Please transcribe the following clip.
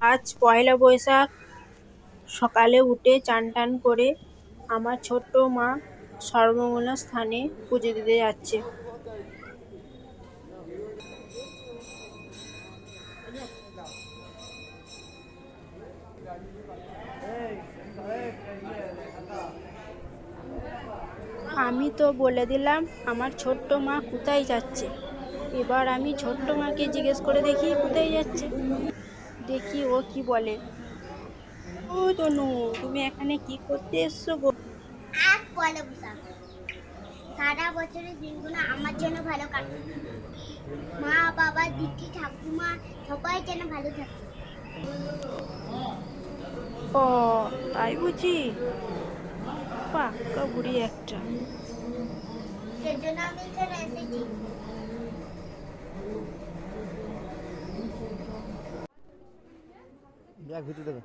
আজ পয়লা বৈশাখ। সকালে উঠে চান টান করে আমার ছোট্ট মা সর্বমঙ্গলা স্থানে পুজো দিতে যাচ্ছে। আমি তো বলে দিলাম, আমার ছোট্ট মা কোথায় যাচ্ছে? এবার আমি ছোট্ট মাকে জিজ্ঞেস করে দেখি কোথায় যাচ্ছে। দেখি ও কি বলে। ও তনু তুমি এখানে কি করতে এসছো গো? পয়লা বৈশাখ সারা বছরের দিনগুলো আমার জন্য ভালো কাটে। মা বাবা দিদি ঠাকুমা সবাই যেন ভালো থাকে। ও তাই বুঝি? পাক্কা বুড়ি একটা। সেজন্য আমি এখানে এসেছি। ব্যাগ ভিতরে দেবে